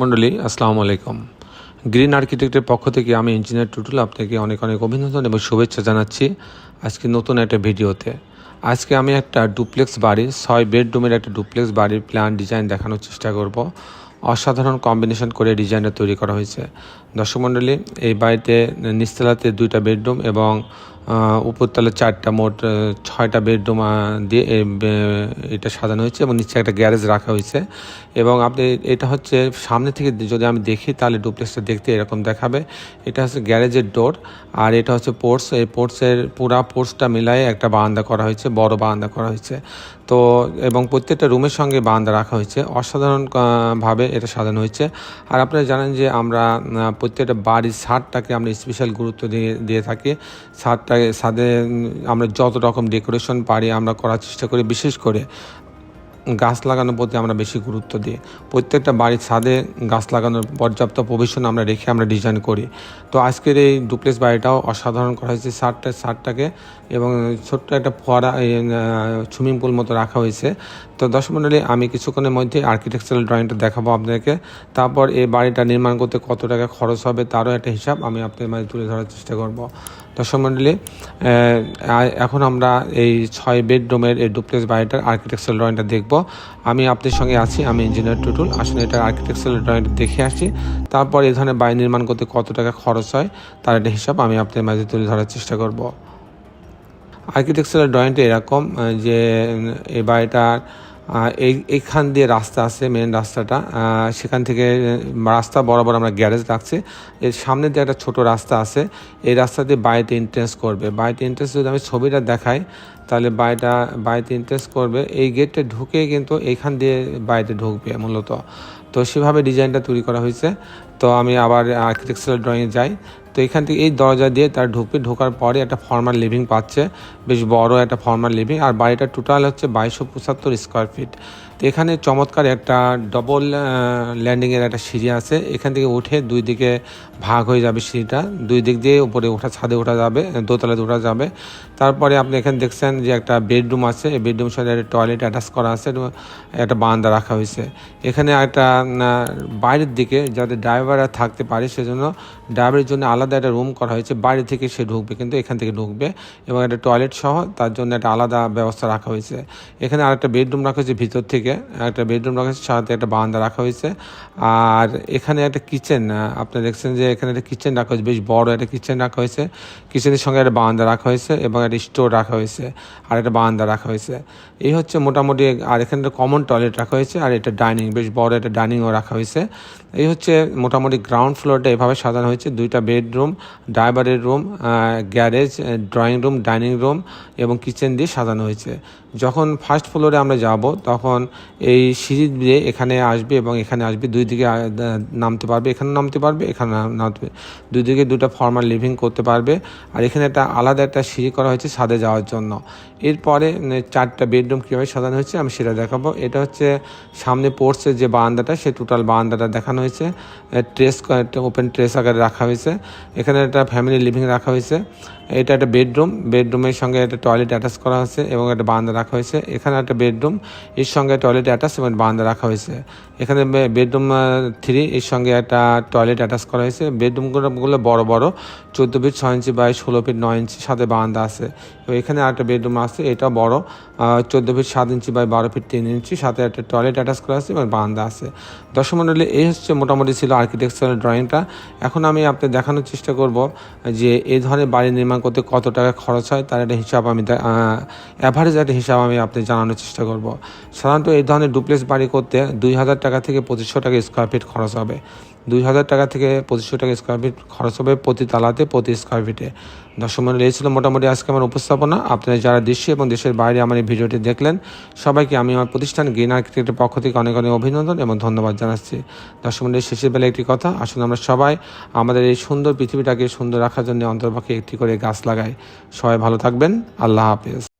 মণ্ডলী আসসালামু আলাইকুম। গ্রিন আর্কিটেক্টের পক্ষ থেকে আমি ইঞ্জিনিয়ার টুটুল আপনাকে অনেক অনেক অভিনন্দন এবং শুভেচ্ছা জানাচ্ছি আজকে নতুন একটা ভিডিওতে। আজকে আমি একটা ডুপ্লেক্স বাড়ি ছয় বেডরুমের একটা ডুপ্লেক্স বাড়ির প্ল্যান ডিজাইন দেখানোর চেষ্টা করব। অসাধারণ কম্বিনেশন করে ডিজাইনটা তৈরি করা হয়েছে। দর্শক মণ্ডলী এই বাড়িতে নিচতলাতে দুইটা বেডরুম এবং উপরতলা চারটা মোট ছয়টা বেডরুম দিয়ে এটা সাজানো হয়েছে এবং নিচে একটা গ্যারেজ রাখা হয়েছে। এবং আপনি এটা হচ্ছে সামনে থেকে যদি আমি দেখি তাহলে ডুপ্লেক্সটা দেখতে এরকম দেখাবে। এটা হচ্ছে গ্যারেজের ডোর আর এটা হচ্ছে পোর্টস এই পোর্টসের পুরা পোর্টসটা মিলায়ে একটা বারান্দা করা হয়েছে বড় বারান্দা করা হয়েছে। তো এবং প্রত্যেকটা রুমের সঙ্গে বারান্দা রাখা হয়েছে। অসাধারণ আহ, ভাবে এটা সাজানো হয়েছে। আর আপনারা জানেন যে আমরা প্রত্যেকটা বাড়ির ছাদটাকে আমরা স্পেশাল গুরুত্ব দিয়ে দিয়ে থাকি। ছাদটাকে ছাদে উম, আমরা যত রকম ডেকোরেশন পারি আমরা করার চেষ্টা করি বিশেষ করে গাছ লাগানোর প্রতি আমরা বেশি গুরুত্ব দিই। প্রত্যেকটা বাড়ির ছাদে গাছ লাগানোর পর্যাপ্ত প্রভিশন আমরা রেখে আমরা ডিজাইন করি। তো আজকের এই ডুপ্লেক্স বাড়িটাও অসাধারণ করা হয়েছে। সারটা সারটাকে এবং ছোট্ট একটা ফোয়ারা সুইমিং পুল মতো রাখা হয়েছে। তো দর্শক মণ্ডলী আমি কিছুক্ষণের মধ্যে আর্কিটেকচারাল ড্রয়িংটা দেখাবো আপনাদেরকে তারপর এই বাড়িটা নির্মাণ করতে কত টাকা খরচ হবে তারও একটা হিসাব আমি আপনাদের মাঝে তুলে ধরার চেষ্টা করব। দর্শক মণ্ডলী এখন আমরা এই ছয় বেডরুমের এই ডুপ্লেক্স বাড়িটার আর্কিটেকচারাল ড্রয়িংটা দেখব। আমি আপনাদের সঙ্গে আছি, আমি ইঞ্জিনিয়ার টুটুল। আসলে এটার আর্কিটেকচারাল ড্রয়িংটা দেখে আসি। তারপর এই ধরনের বাড়ি নির্মাণ করতে কত টাকা খরচ হয়, তার একটা হিসাব আমি আপনাদের মাঝে তুলে ধরার চেষ্টা করব। আর্কিটেকচারাল ড্রয়িংটা এরকম যে এই বাড়িটার এই, এইখান দিয়ে রাস্তা আছে মেন রাস্তাটা। সেখান থেকে রাস্তা বরাবর আমরা গ্যারেজ রাখছি। এর সামনে দিয়ে একটা ছোট রাস্তা আছে। এই রাস্তা দিয়ে বাড়িতে এন্ট্রেন্স করবে। বাড়িতে এন্ট্রেন্স যদি আমি ছবিটা দেখাই, তাহলে বাড়িটা বাড়িতে এন্ট্রেন্স করবে। এই গেটটা ঢুকে কিন্তু এইখান দিয়ে বাড়িতে ঢুকবে মূলত। তো সেভাবে ডিজাইনটা তৈরি করা হয়েছে। তো আমি আবার আর্কিটেকচারাল ড্রয়িংয়ে যাই। তো এখান থেকে এই দরজা দিয়ে তার ঢুকবে ঢোকার পরে একটা ফর্মাল লিভিং পাচ্ছে। বেশ বড় একটা ফর্মাল লিভিং আর বাড়িটা টোটাল হচ্ছে বাইশশো পঁচাত্তর স্কোয়ার ফিট তো এখানে চমৎকার একটা ডবল ল্যান্ডিংয়ের একটা সিঁড়ি আছে। এখান থেকে উঠে দুই দিকে ভাগ হয়ে যাবে সিঁড়িটা। দুই দিক দিয়ে উপরে ওঠা, ছাদে ওঠা যাবে দোতলাতে ওঠা যাবে। তারপরে আপনি এখানে দেখছেন যে একটা বেডরুম আছে। এই বেডরুমের সাথে একটা টয়লেট অ্যাটাচ করা আছে। একটা বারান্দা রাখা হয়েছে। এখানে একটা বাইরের দিকে যাতে ড্রাইভাররা থাকতে পারে, সেজন্য ড্রাইভারের জন্য আলাদা একটা রুম করা হয়েছে। বাইরে থেকে সে ঢুকবে, কিন্তু এখান থেকে ঢুকবে। এবং একটা টয়লেট সহ তার জন্য একটা আলাদা ব্যবস্থা রাখা হয়েছে। এখানে আরেকটা বেডরুম রাখা হয়েছে ভিতর থেকে। একটা বেডরুম রাখা হয়েছে সাথে একটা বারান্দা রাখা হয়েছে। আর এখানে একটা কিচেন আপনি দেখছেন যে এখানে একটা কিচেন রাখা হয়েছে, বেশ বড় একটা কিচেন রাখা হয়েছে। কিচেনের সঙ্গে একটা বারান্দা রাখা হয়েছে এবং একটা স্টোর রাখা হয়েছে আর একটা বারান্দা রাখা হয়েছে। এই হচ্ছে মোটামুটি আর এখানে একটা কমন টয়লেট রাখা হয়েছে আর এটা ডাইনিং বেশ বড় একটা ডাইনিংও রাখা হয়েছে। এই হচ্ছে মোটামুটি গ্রাউন্ড ফ্লোরটা এভাবে সাজানো হয়েছে। দুইটা বেডরুম ড্রাইভারের room garage drawing room dining room এবং কিচেন দিয়ে সাজানো হয়েছে। যখন ফার্স্ট ফ্লোরে আমরা যাব, তখন এই সিঁড়ি দিয়ে এখানে আসবে এবং এখানে আসবে, দুই দিকে নামতে পারবে, এখানে নামতে পারবে, এখানে নাম- নামতে, দুই দিকে দুটো ফর্মাল লিভিং করতে পারবে। আর এখানে একটা আলাদা একটা সিঁড়ি করা হয়েছে ছাদে যাওয়ার জন্য। এরপরে চারটা বেডরুম কীভাবে সাজানো হয়েছে আমি সেটা দেখাবো। এটা হচ্ছে সামনে পড়ছে যে বারান্দাটা, সে টোটাল বারান্দাটা দেখানো হয়েছে। ট্রেস ওপেন ট্রেস আকারে রাখা হয়েছে। এখানে একটা ফ্যামিলি লিভিং রাখা হয়েছে। এটা একটা বেডরুম। বেডরুমের সঙ্গে একটা টয়লেট অ্যাটাচ করা হয়েছে এবং একটা বারান্দা রাখা হয়েছে। এখানে একটা বেডরুম, এর সঙ্গে টয়লেট অ্যাটাচ এবং বারান্দা রাখা হয়েছে। এখানে বেডরুম থ্রি, এর সঙ্গে একটা টয়লেট অ্যাটাচ করা হয়েছে। বেডরুমগুলো বড় বড়। চোদ্দ ফিট ছয় ইঞ্চি বাই ষোলো ফিট নয় ইঞ্চি সাথে বারান্দা আছে। এবং এখানে আরেকটা বেডরুম আছে এটা বড়। চোদ্দ ফিট সাত ইঞ্চি বাই বারো ফিট তিন ইঞ্চি সাথে একটা টয়লেট অ্যাটাচ করা আছে এবং বারান্দা আছে। দর্শক মণ্ডলী, এই হচ্ছে মোটামুটি ছিল আর্কিটেকচারাল ড্রয়িংটা এখন আমি আপনাদের দেখানোর চেষ্টা করব যে এই ধরনের বাড়ি নির্মাণ করতে কত টাকা খরচ হয়, তার একটা হিসাব আমি অ্যাভারেজ একটা হিসাব আমি আপনাদের জানানোর চেষ্টা করব। সাধারণত এই ধরনের ডুপ্লেক্স বাড়ি করতে দুই হাজার টাকা থেকে পঁচিশশো টাকা স্কোয়ার ফিট খরচ হবে। দুই হাজার টাকা থেকে পঁচিশশো টাকা স্কোয়ার ফিট খরচ হবে প্রতি তালাতে, প্রতি স্কোয়ার ফিটে দর্শক মন্ডলী, এই ছিল মোটামুটি আজকে আমার উপস্থাপনা। আপনারা যারা দেশে এবং দেশের বাইরে আমার এই ভিডিওটি দেখলেন, সবাইকে আমি আমার প্রতিষ্ঠান গ্রিন আর্কিটেক্টের পক্ষ থেকে অনেক অনেক অভিনন্দন এবং ধন্যবাদ জানাচ্ছি। দর্শক মন্ডলী, শেষের বেলা একটি কথা আসলে আমরা সবাই আমাদের এই সুন্দর পৃথিবীটাকে সুন্দর রাখার জন্য অন্তর্পক্ষে একটি করে গাছ লাগায়। সবাই ভালো থাকবেন। আল্লাহ হাফেজ।